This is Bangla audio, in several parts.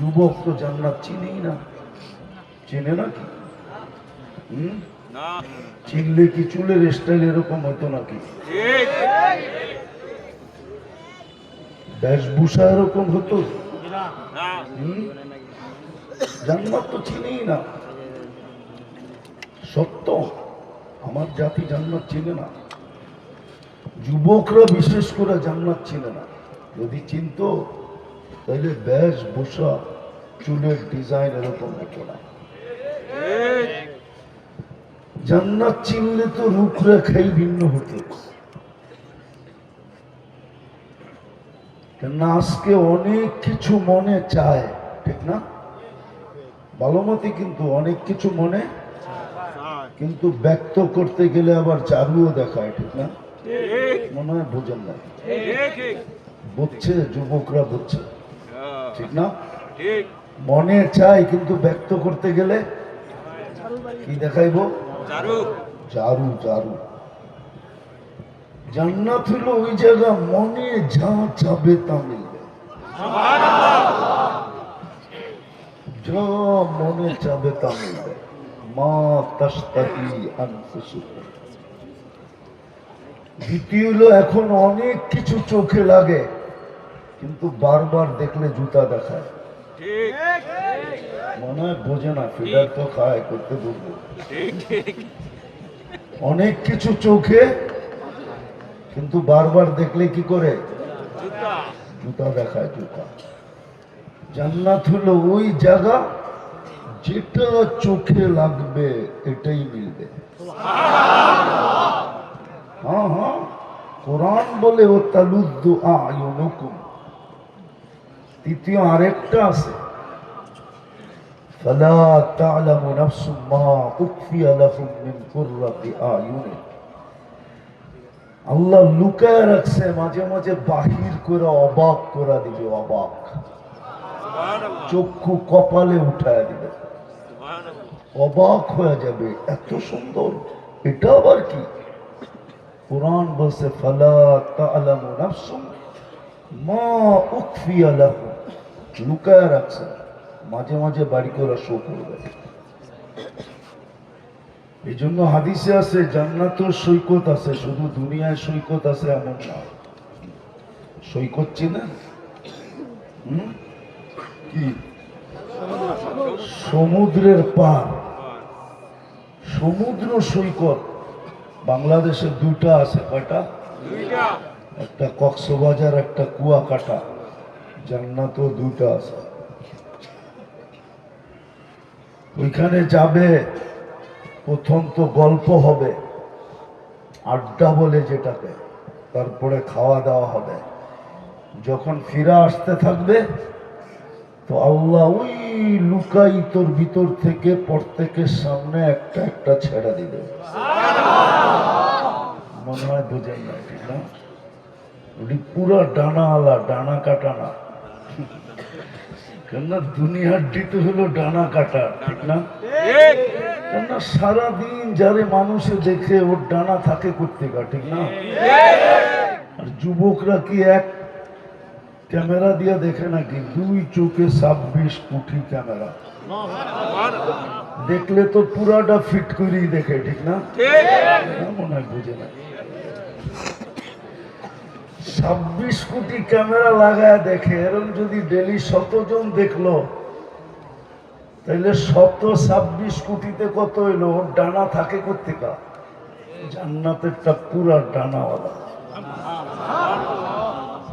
যুবক তো জান্নাত চিনেই না। চেনে না কি? চিনলে কি চুলের স্টাইল এরকম হতো নাকি? বেশভূষা এরকম হতো? জান্নাত তো চিনেই না। সত্য। আমার জাতি জান্নাত চিনে না। যুবকরা বিশেষ করে জান্নাত চিনে না। যদি চিনতো তাহলে বেশভূষা চুলের ডিজাইন এরকম হতো না? জান্নাত চিনলে তো রূপরেখাই ভিন্ন হতো। কেননা আজকে অনেক কিছু মনে চায় ঠিক না? ভালোমতি কিন্তু অনেক কিছু মনে কিন্তু ব্যক্ত করতে গেলে আবার চারুও দেখায় ঠিক না? মনে হয় বোঝেন না বুঝছে যুবকরা বুঝছে। ঠিক না? মনে চায় কিন্তু ব্যক্ত করতে গেলে কি দেখাইবো? চারু। চারু জান্নাত হলো ওই জায়গা মনে যা চাবে তা মিলবে। যা মনে চাবে তা মিলবে। মা তাস্তাকি দ্বিতীয় হলো এখন অনেক কিছু চোখে লাগে। কিন্তু বারবার দেখলে জুতা দেখায়। মনে হয় বোঝে না ফিডার তো খায় করতে ঠিক অনেক কিছু চোখে কিন্তু বারবার দেখলে কি করে? জুতা। দেখায় জুতা। জান্নাত হলো ওই জায়গা যেটা চোখে লাগবে এটাই মিলবে। হ্যাঁ হ্যাঁ। কোরআন বলে ও তালুদ্দু আয়ুনুকুম। তৃতীয় আরেকটা আছে فلا تعلم نفس ما أخفي لهم من قرة أعين আল্লাহ লুকায় রাখছে মাঝে মাঝে বাহির করে অবাক করে দিবে অবাক সুবহানাল্লাহ চক্ষু কপালে উঠায় দিবে সুবহানাল্লাহ অবাক হয়ে যাবে এত সুন্দর এটা আবার কি কোরআন বলছে ফালা তাআলামু নাফসুম রাখছে। মাঝে মাঝে বাড়ি শো করবে। এই জন্য হাদিসে আছে সৈকত আছে, শুধু দুনিয়ায় সৈকত আছে এমন না। সৈকত হুম? কি? সমুদ্রের পার। সমুদ্র সৈকত। বাংলাদেশে দুটা আছে, কয়টা? একটা কক্সবাজার একটা কুয়াকাটা জান্নাতও দুটা আছে। ওইখানে যাবে প্রথম তো গল্প হবে আড্ডা বলে যেটাকে তারপরে খাওয়া দাওয়া হবে। যখন ফিরে আসতে থাকবে তো আল্লাহ ওই লুকাই তোর ভিতর থেকে প্রত্যেকের সামনে একটা একটা ছেড়ে দিবে। মনে হয় বুঝেন না ঠিক না? পুরো ডানা আলা ডানা কাটা না কেননা দুনিয়ার দিতে হলো ডানা কাটা ঠিক না? কেননা সারাদিন যারে মানুষে দেখে ওর ডানা থাকে করতে গা ঠিক না? আর যুবকরা কি এক ক্যামেরা দিয়ে দেখে নাকি? দুই চোখে ছাব্বিশ কোটি ক্যামেরা। দেখলে তো পুরাটা ফিট করেই দেখে ঠিক না? মনে হয় বুঝে না। ছাব্বিশ কোটি ক্যামেরা লাগায় দেখে এরকম যদি ডেলি শতজন দেখল তাহলে শত ছাব্বিশ কোটিতে কত হইল? ওর ডানা থাকে কোথেকা জান্নাতেরটা পুরা ডানাওয়ালা।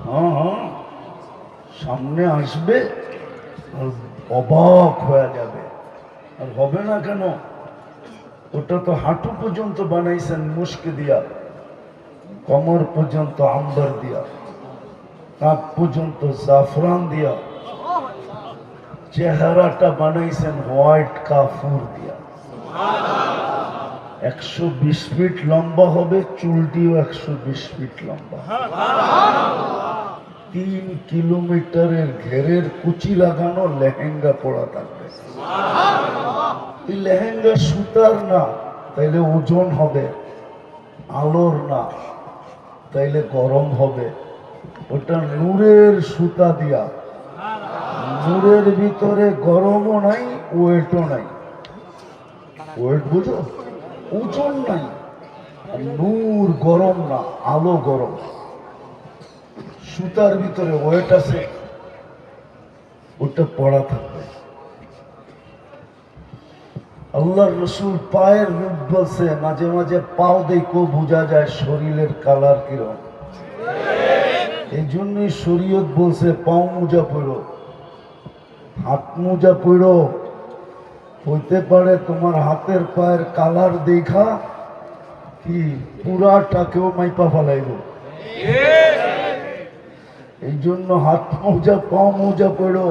হ্যাঁ হ্যাঁ। সামনে আসবে, আর অবাক হয়ে যাবে। আর হবে না কেন? ওটা তো হাঁটু পর্যন্ত বানাইছেন মুস্কে দিয়া। কমর পর্যন্ত আম্বার দিয়া, কাপ পর্যন্ত জাফরান দিয়া, চেহারাটা বানাইছেন হোয়াইট কাফুর দিয়া। একশো বিশ ফিট লম্বা হবে, চুলটিও একশো বিশ ফিট লম্বা। তিন কিলোমিটারের ঘেরের কুচি লাগানো লেহেঙ্গা পড়া থাকবে। এই লেহেঙ্গা সুতার না, তাইলে ওজন হবে আলোর না। তাইলে গরম হবে। ওটা নূরের সুতা দিয়া। নূরের ভিতরে গরমও নাই, ওয়েটও নাই। ওয়েট বুঝো? ওজন নাই। নূর গরম না, আলো গরম। সুতার ভিতরে ওয়েট আছে। ওটা পড়া থাকবে। আল্লাহর রসুল পায়ের রূপ বলছে মাঝে মাঝে পাও দেখো বোঝা যায় শরীরের কালার কিরম এই জন্যই শরীয়ত বলছে পাও মোজা পড়ো হাত মোজা পড়ো হইতে পারে তোমার হাতের পায়ের কালার দেখা কি পুরাটাকেও মাইপা ফেলাইব। এই জন্য হাত মোজা পাও মোজা পড়ো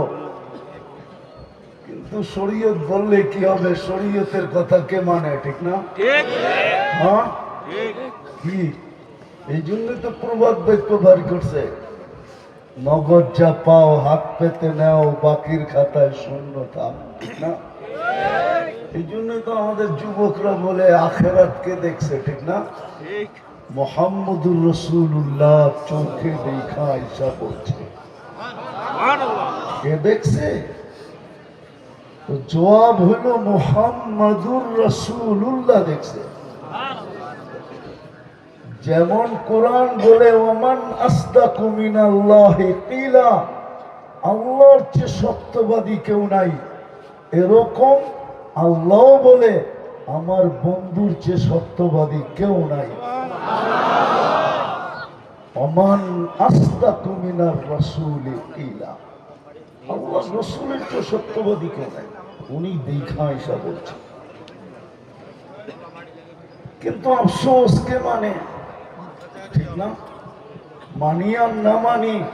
কিন্তু শরীয়ত বললে কি হবে? শরীয়তের কথা কে মানে ঠিক না? ঠিক। হ্যাঁ? ঠিক। কি? এই জন্য তো প্রবাদ বাক্য বার করছে। নগদ যা পাও হাত পেতে নাও বাকির খাতায় শূন্য থাম ঠিক না? এই জন্য তো আমাদের যুবকরা বলে আখেরাতকে দেখছে ঠিক না? ঠিক। মোহাম্মদুর রসুল্লাহ চোখে দেখা ইসা বলছে সুবহানাল্লাহ। কে দেখছে? জবাব হলো মোহাম্মদুর রসুল্লাহ দেখছে। যেমন কোরআন বলে, ওমান আস্তাকু মিনাল্লাহি কিলা আল্লাহর চেয়ে সত্যবাদী কেউ নাই। এরকম আল্লাহ বলে, আমার বন্ধুর চেয়ে সত্যবাদী কেউ নাই। অমান আস্তাকু কুমিনার রাসূলি কিলা সত্যবাদী উনি দেখা এসা বলছেন কিন্তু আফসোস কে মানে? ঠিক না? মানি আর না মানি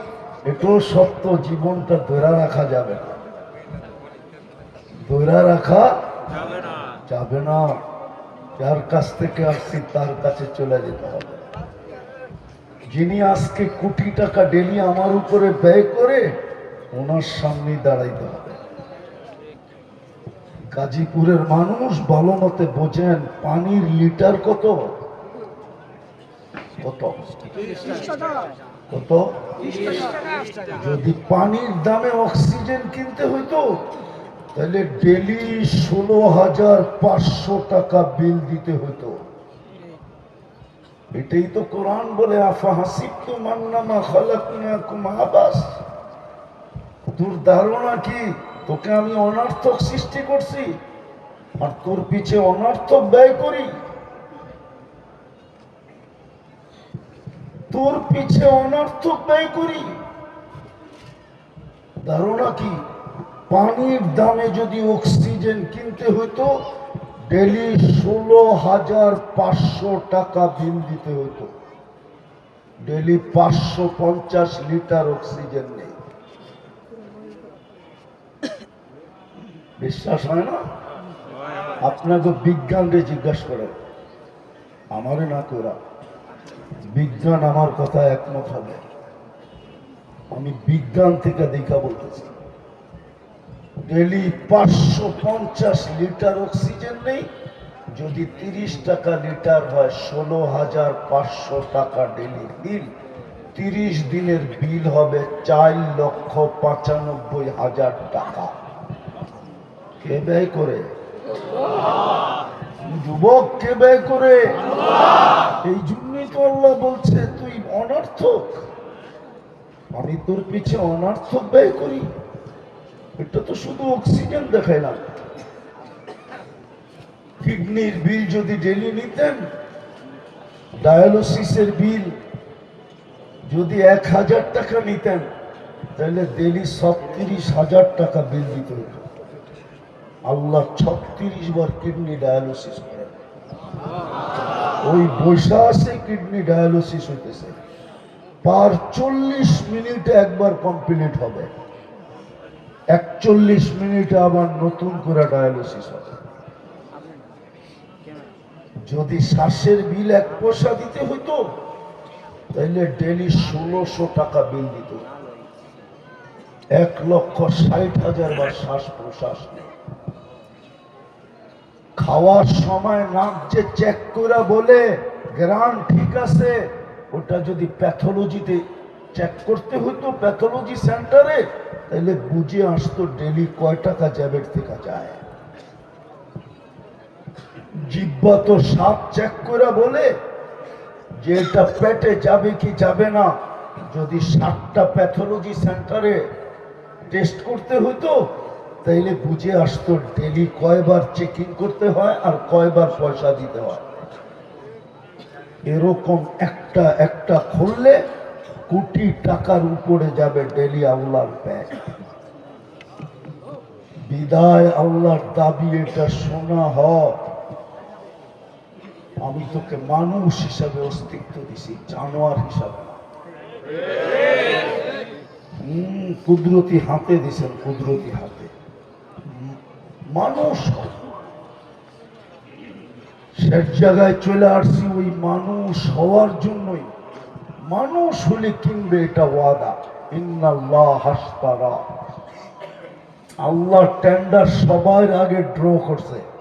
এটাও সত্য জীবনটা ধরে রাখা যাবে না। ধরে রাখা যাবে না। যার কাছ থেকে আসছি, তার কাছে চলে যেতে হবে। যিনি আজকে কোটি টাকা ডেলি আমার উপরে ব্যয় করে ওনার সামনে দাঁড়াইতে হবে। গাজীপুরের মানুষ ভালো মতে বোঝেন পানির লিটার কত? কত? কত? যদি পানির দামে অক্সিজেন কিনতে হইতো, তাহলে ডেলি ষোলো হাজার পাঁচশো টাকা বিল দিতে হতো এটাই তো কোরআন বলে, আফা হাসিব তো মান্নামা খালাকুম আবাস। তোর ধারণা কি? তোকে আমি অনর্থক সৃষ্টি করছি, আর তোর পিছে অনর্থক ব্যয় করি। তোর পিছে অনর্থক ব্যয় করি। ধারণা কি? পানির দামে যদি অক্সিজেন কিনতে হতো ডেলি ষোলো হাজার পাঁচশো টাকা বিল দিতে হতো ডেলি পাঁচশো পঞ্চাশ লিটার অক্সিজেন নেই। বিশ্বাস হয় না? আপনাকে বিজ্ঞানরে জিজ্ঞাসা করেন আমারে না করা বিজ্ঞান আমার কথা একমত হবে। আমি বিজ্ঞান থেকে দেখা বলতেছি। ডেলি পাঁচশো পঞ্চাশ লিটার অক্সিজেন নেই। যদি তিরিশ টাকা লিটার হয়, ষোলো হাজার পাঁচশো টাকা ডেলি বিল। তিরিশ দিনের বিল হবে চার লক্ষ পঁচানব্বই হাজার টাকা। কে ব্যয় করে? যুবক কে ব্যয় করে? এই জন্যই তো আল্লাহ বলছে, তুই অনর্থক। আমি তোর পিছে অনর্থক ব্যয় করি। এটা তো শুধু অক্সিজেন দেখাইলাম। কিডনির বিল যদি ডেলি নিতেন, ডায়ালিসিসের বিল যদি এক হাজার টাকা নিতেন, তাহলে ডেলি ছত্রিশ হাজার টাকা বিল দিতে হতো। আল্লাহ ছত্রিশ বার কিডনি ডায়ালিসিস করেন। ওই বৈশা আছে কিডনি ডায়ালিসিস হইতেছে। পার চল্লিশ মিনিটে একবার কমপ্লিট হবে। একচল্লিশ মিনিটে আবার নতুন করে ডায়ালিসিস হবে। যদি শ্বাসের বিল এক পয়সা দিতে হতো তাহলে ডেলি ষোলোশো টাকা বিল দিত। এক লক্ষ ষাট হাজার বার শ্বাস প্রশ্বাস নেই খাওয়ার সময় নাক যে চেক করে বলে, গ্রান ঠিক আছে? ওটা যদি প্যাথোলজিতে চেক করতে হতো, প্যাথোলজি সেন্টারে তাইলে বুঝে আসতো ডেলি কয় টাকা জ্যাবের থেকে যায়। জিব্বা তো সাপ চেক করে বলে, যে এটা পেটে যাবে কি যাবে না, যদি সাতটা প্যাথোলজি সেন্টারে টেস্ট করতে হতো তাইলে বুঝে আসতো ডেলি কয়বার চেকিং করতে হয় আর কয়বার পয়সা দিতে হয়। এরকম একটা একটা খুললে কোটি টাকার উপরে যাবে ডেলি আল্লাহর ব্যাগ। বিদায় আল্লাহর দাবি, এটা শোনা হ আমি তোকে মানুষ হিসাবে অস্তিত্ব দিছি, জানোয়ার হিসাবে। কুদরতি হাতে দিছেন, কুদরতি হাতে। মানুষ। শেষ জায়গায় চলে আসছি ওই মানুষ হওয়ার জন্যই। মানুষ হলে কিনবে এটা ওয়াদা। হাসতারা আল্লাহ টেন্ডার সবার আগে ড্র করছে।